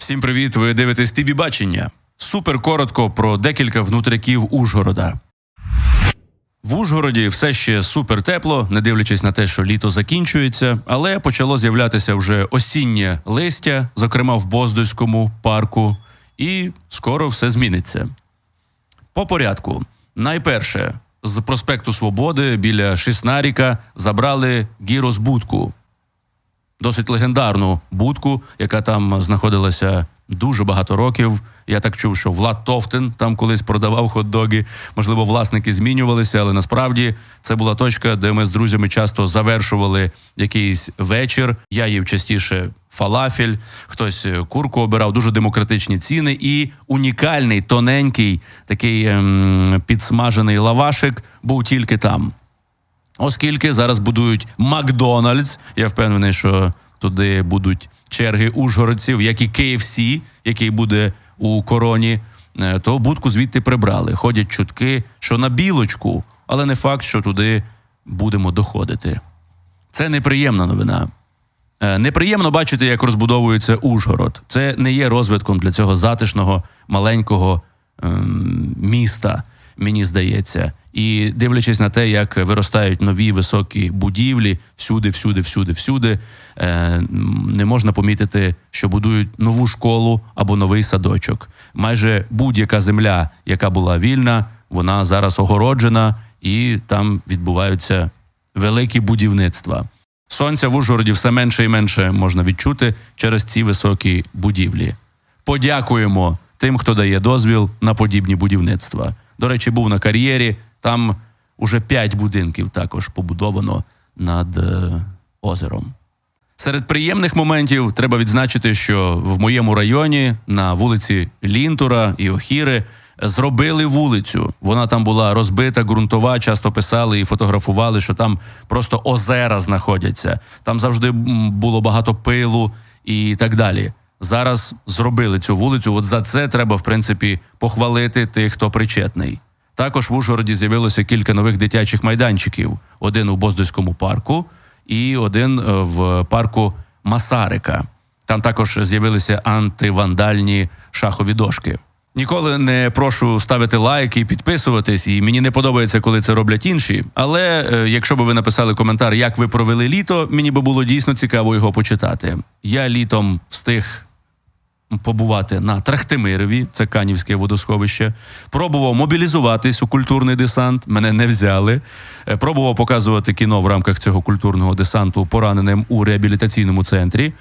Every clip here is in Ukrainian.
Всім привіт! Ви дивитесь ТІБІ бачення. Супер коротко про декілька внутряків Ужгорода. В Ужгороді все ще супер тепло, не дивлячись на те, що літо закінчується, але почало з'являтися вже осіннє листя, зокрема в Боздойському парку, і скоро все зміниться. По порядку. Найперше, з проспекту Свободи біля Шіснаріка забрали гірозбудку досить легендарну будку, яка там знаходилася дуже багато років. Я так чув, що Влад Товтин там колись продавав хот-доги. Можливо, власники змінювалися, але насправді це була точка, де ми з друзями часто завершували якийсь вечір. Я їв частіше фалафель, хтось е, курку обирав, дуже демократичні ціни і унікальний тоненький такий ем, підсмажений лавашик був тільки там. Оскільки зараз будують Макдональдс, я впевнений, що туди будуть черги ужгородців, як і KFC, який буде у короні, е, то будку звідти прибрали. Ходять чутки, що на білочку, але не факт, що туди будемо доходити. Це неприємна новина. Е, Неприємно бачити, як розбудовується Ужгород. Це не є розвитком для цього затишного маленького ем, міста, мені здається. І дивлячись на те, як виростають нові високі будівлі всюди, всюди, всюди, всюди, е, не можна помітити, що будують нову школу або новий садочок. Майже будь-яка земля, яка була вільна, вона зараз огороджена, і там відбуваються великі будівництва. Сонця в Ужгороді все менше і менше можна відчути через ці високі будівлі. Подякуємо тим, хто дає дозвіл на подібні будівництва. До речі, був на кар'єрі. Там уже п'ять будинків також побудовано над е, озером. Серед приємних моментів треба відзначити, що в моєму районі на вулиці Лінтура і Охіри зробили вулицю. Вона там була розбита, ґрунтова. Часто писали і фотографували, що там просто озера знаходяться. Там завжди було багато пилу і так далі. Зараз зробили цю вулицю. От за це треба, в принципі, похвалити тих, хто причетний. Також в Ужгороді з'явилося кілька нових дитячих майданчиків: один у Боздойському парку і один е, в парку Масарика. Там також з'явилися антивандальні шахові дошки. Ніколи не прошу ставити лайки і підписуватись, і мені не подобається, коли це роблять інші. Але е, якщо б ви написали коментар, як ви провели літо, мені би було дійсно цікаво його почитати. Я літом встиг побувати на Трахтимирові, це Канівське водосховище. Пробував мобілізуватись у культурний десант. Мене не взяли. Е, Пробував показувати кіно в рамках цього культурного десанту пораненим у реабілітаційному центрі.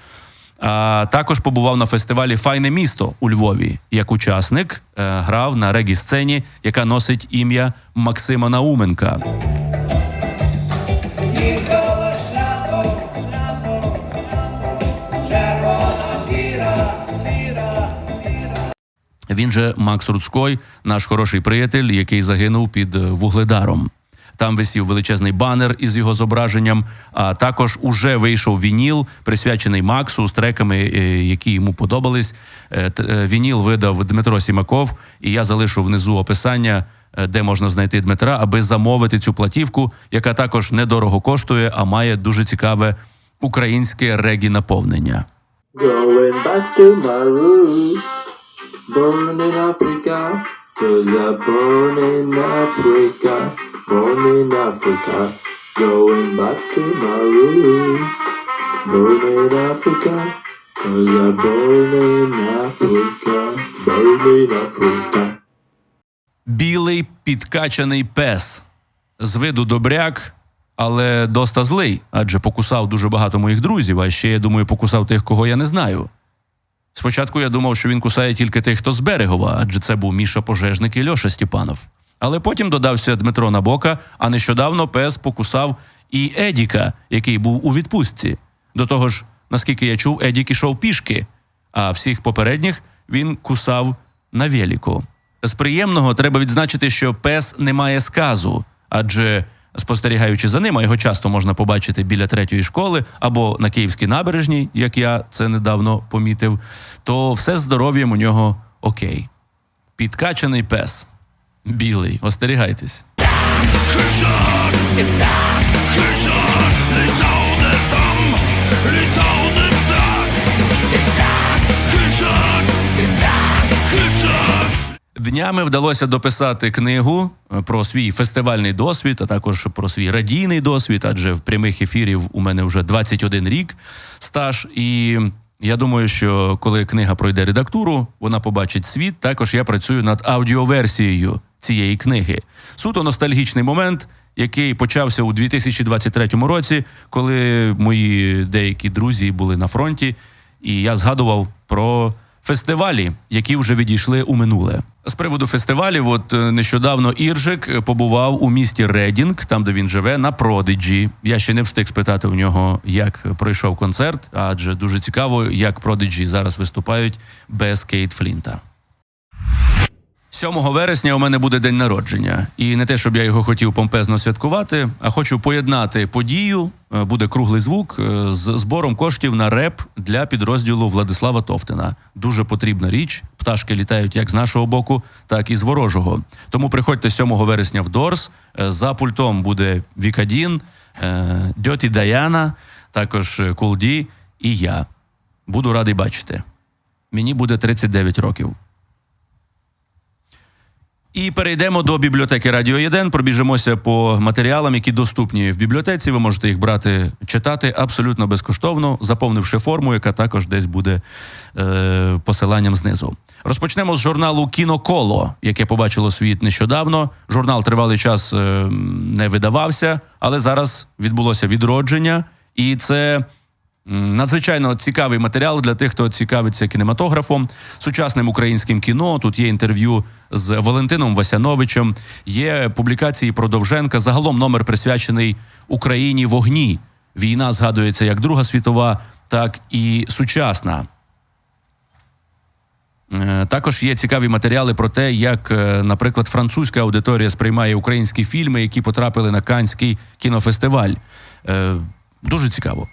А також побував на фестивалі Файне місто у Львові. Як учасник е, грав на регі-сцені, яка носить ім'я Максима Науменка. Він же Макс Руцькой, наш хороший приятель, який загинув під е, вугледаром. Там висів величезний банер із його зображенням. А також уже вийшов вініл, присвячений Максу з треками, е, які йому подобались. Е, Вініл видав Дмитро Сімаков, і я залишу внизу описання, де можна знайти Дмитра, аби замовити цю платівку, яка також недорого коштує, а має дуже цікаве українське регі наповнення. Going back to my roots, born in Africa, cause I born in Africa, born in Africa. Going back to my roots, born in Africa, cause I born in Africa, born in Africa. білий підкачаний пес з виду добряк, але доста злий, адже покусав дуже багато моїх друзів, а ще я думаю, покусав тих, кого я не знаю. Спочатку я думав, що він кусає тільки тих, хто з Берегова, адже це був Міша Пожежник і Льоша Степанов. Але потім додався Дмитро Набока, а нещодавно пес покусав і Едіка, який був у відпустці. До того ж, наскільки я чув, Едік ішов пішки, а всіх попередніх він кусав на веліку. З приємного треба відзначити, що пес не має сказу, адже спостерігаючи за ним, а його часто можна побачити біля третьої школи або на Київській набережній, як я це недавно помітив, то все здоров'ям у нього окей. Підкачаний пес. Білий, остерігайтесь. Днями вдалося дописати книгу е, про свій фестивальний досвід, а також про свій радійний досвід, адже в прямих ефірів у мене вже 21 рік стаж. І я думаю, що коли книга пройде редактуру, вона побачить світ. Також я працюю над аудіоверсією цієї книги. Суто ностальгічний момент, який почався у 2023 році, коли мої деякі друзі були на фронті, і я згадував про фестивалі, які вже відійшли у минуле. З приводу фестивалів, от е, нещодавно Іржик е, побував у місті Редінг, там де він живе, на Продиджі. Я ще не встиг спитати у нього, як пройшов концерт, адже дуже цікаво, як Продиджі зараз виступають без Кейт Флінта. 7 вересня у мене буде день народження, і не те, щоб я його хотів помпезно святкувати, а хочу поєднати подію. е, Буде круглий звук е, з збором коштів на реп для підрозділу Владислава Товтина. Дуже потрібна річ. Пташки літають як з нашого боку, так і з ворожого. Тому приходьте 7 вересня в Дорс. Е, За пультом буде Вікадін, Дьоті Даяна, також Кулді і я. Буду радий бачити. Мені буде 39 років. І перейдемо до бібліотеки Радіо 1. Пробіжимося по матеріалам, які доступні в бібліотеці. Ви можете їх брати, читати абсолютно безкоштовно, заповнивши форму, яка також десь буде е, посиланням знизу. Розпочнемо з журналу Кіноколо, яке побачило світ нещодавно. Журнал тривалий час е, не видавався, але зараз відбулося відродження, і це Надзвичайно цікавий матеріал для тих, хто цікавиться кінематографом, сучасним українським кіно. Тут є інтерв'ю з Валентином Васяновичем, є публікації про Довженка. Загалом номер присвячений Україні вогні. Війна згадується як Друга світова, так і сучасна. Е, Також є цікаві матеріали про те, як, е, наприклад, французька аудиторія сприймає українські фільми, які потрапили на Канський кінофестиваль. Е, Дуже цікаво.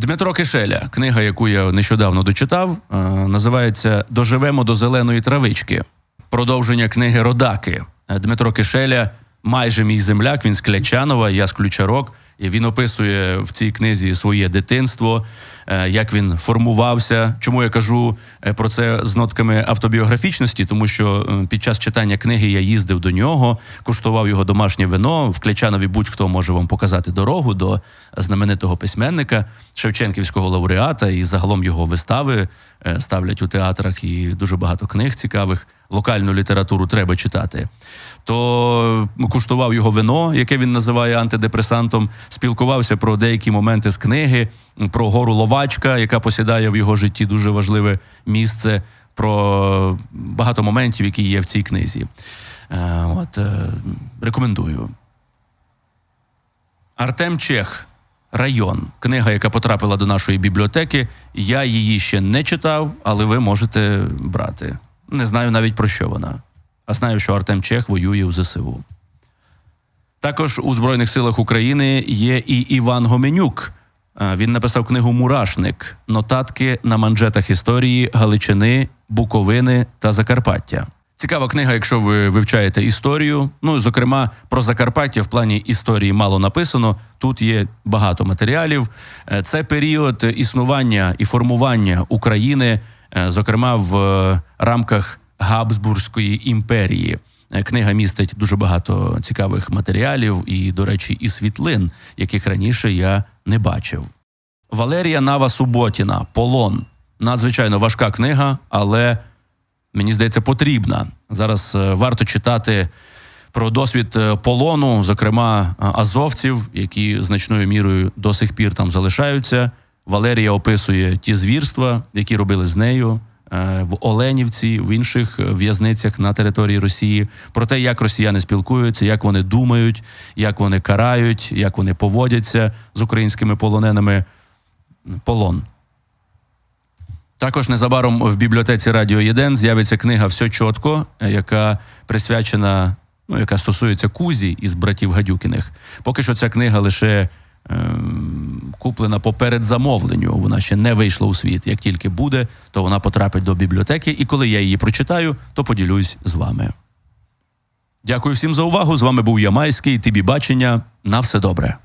Дмитро Кишеля, книга, яку я нещодавно дочитав, е, називається Доживемо до зеленої травички. Продовження книги Родаки. Е, Дмитро Кишеля, майже мій земляк, він з Клячанова, я з Ключарок. І він описує в цій книзі своє дитинство, е, як він формувався. Чому я кажу е, про це з нотками автобіографічності? Тому що е, під час читання книги я їздив до нього, куштував його домашнє вино. В Клячанові будь-хто може вам показати дорогу до знаменитого письменника Шевченківського лауреата, і загалом його вистави ставлять у театрах і дуже багато книг цікавих. Локальну літературу треба читати. То куштував його вино, яке він називає антидепресантом, спілкувався про деякі моменти з книги, про гору Ловачка, яка посідає в його житті дуже важливе місце, про багато моментів, які є в цій книзі. Е, От, е, рекомендую. Артем Чех. Район. Книга, яка потрапила до нашої бібліотеки. Я її ще не читав, але ви можете брати. Не знаю навіть про що вона. А знаю, що Артем Чех воює у ЗСУ. Також у Збройних силах України є і Іван Гоменюк. Він написав книгу Мурашник нотатки на манжетах історії Галичини, Буковини та Закарпаття. Цікава книга, якщо ви вивчаєте історію. Ну, зокрема, про Закарпаття в плані історії мало написано. Тут є багато матеріалів. Е, Це період існування і формування України, зокрема в е, рамках Габсбурзької імперії. Е, Книга містить дуже багато цікавих матеріалів і, до речі, і світлин, яких раніше я не бачив. Валерія Нава Суботіна Полон. Надзвичайно важка книга, але мені здається, потрібна. Зараз е, варто читати про досвід е, полону, зокрема е, азовців, які значною мірою до сих пір там залишаються. Валерія описує ті звірства, які робили з нею е, в Оленівці, в інших е, в'язницях на території Росії, про те, як росіяни спілкуються, як вони думають, як вони карають, як вони поводяться з українськими полоненими. Полон. Також незабаром в бібліотеці Радіо 1 з'явиться книга Все чітко, е, яка присвячена, ну, яка стосується Кузі із братів Гадюкіних. Поки що ця книга лише ем, куплена по передзамовленню. Вона ще не вийшла у світ. Як тільки буде, то вона потрапить до бібліотеки. І коли я її прочитаю, то поділюсь з вами. Дякую всім за увагу. З вами був Ямайський. Тобі бачення. На все добре.